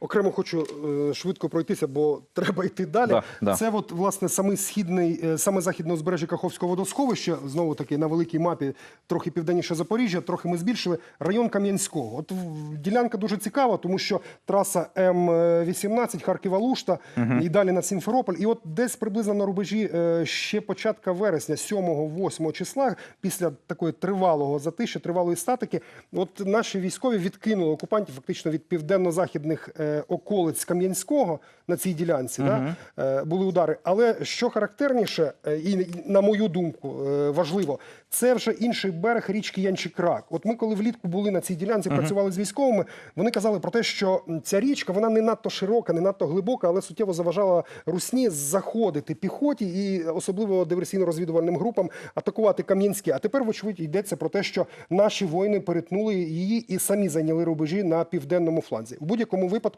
Окремо хочу е, швидко пройтися, бо треба йти далі. Да, да. Це от власне саме східний, е, саме західне узбережжя Каховського водосховища. Знову таки на великій мапі, трохи південніше Запоріжжя, трохи ми збільшили район Кам'янського. От в- ділянка дуже цікава, тому що траса М18 Харків-Алушта і далі на Сімферополь. І от десь приблизно на рубежі е, ще початка вересня, 7-8 числа, після такої тривалого затишя, тривалої статики, от наші військові відкинули окупантів фактично від південно-західних е, околиць Кам'янського на цій ділянці. Да? Е, були удари. Але що характерніше, е, і на мою думку, е, важливо, це вже інший берег річки Янчикрак. От ми, коли влітку були на цій ділянці, працювали з військовими, вони казали про те, що ця річка вона не надто широка, не надто глибока, але суттєво заважала русні заходити піхоті і особливо диверсійно-розвідувальним групам атакувати Кам'янське. А тепер, вочевидь, йдеться про те, що наші воїни перетнули її і самі зайняли рубежі на південному фланзі. У будь-якому випадку.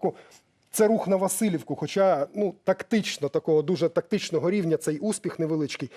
Це рух на Васильівку, хоча ну тактично, такого дуже тактичного рівня, цей успіх невеличкий.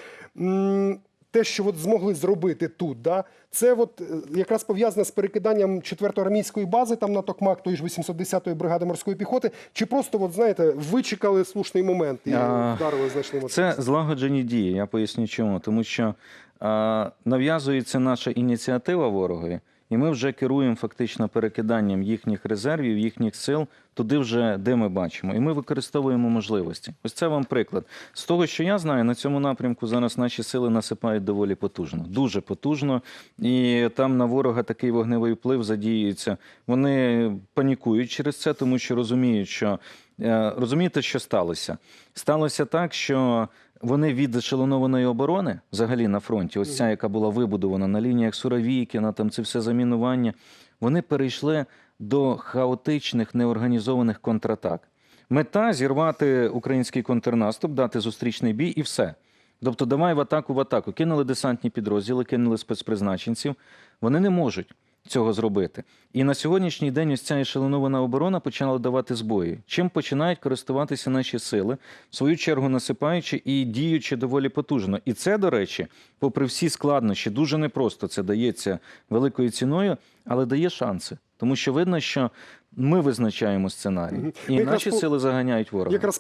Те, що от змогли зробити тут, да, це от е, якраз пов'язане з перекиданням 4-ї армійської бази там на Токмак, тої ж 810-ї бригади морської піхоти, чи просто, от знаєте, вичекали слушний момент і А, вдарили значним Це злагоджені дії. Я поясню чому. Тому що а, нав'язується наша ініціатива ворогові, і ми вже керуємо фактично перекиданням їхніх резервів, їхніх сил туди, вже де ми бачимо. І ми використовуємо можливості. Ось це вам приклад. З того, що я знаю, на цьому напрямку зараз наші сили насипають доволі потужно, дуже потужно. І там на ворога такий вогневий вплив задіюється. Вони панікують через це, тому що розуміють, що Е, Розумієте, що сталося? Сталося так, що вони від ешелонованої оборони, взагалі на фронті, ось ця, яка була вибудована на лініях Суровікіна, там це все замінування, вони перейшли до хаотичних неорганізованих контратак. Мета зірвати український контрнаступ, дати зустрічний бій і все. Тобто, давай в атаку в атаку. Кинули десантні підрозділи, кинули спецпризначенців. Вони не можуть цього зробити. І на сьогоднішній день ось ця ешелонована оборона почала давати збої. Чим починають користуватися наші сили, в свою чергу насипаючи і діючи доволі потужно. І це, до речі, попри всі складнощі, дуже непросто це дається великою ціною, але дає шанси. Тому що видно, що ми визначаємо сценарій, і Ми наші по- сили заганяють ворога. Якраз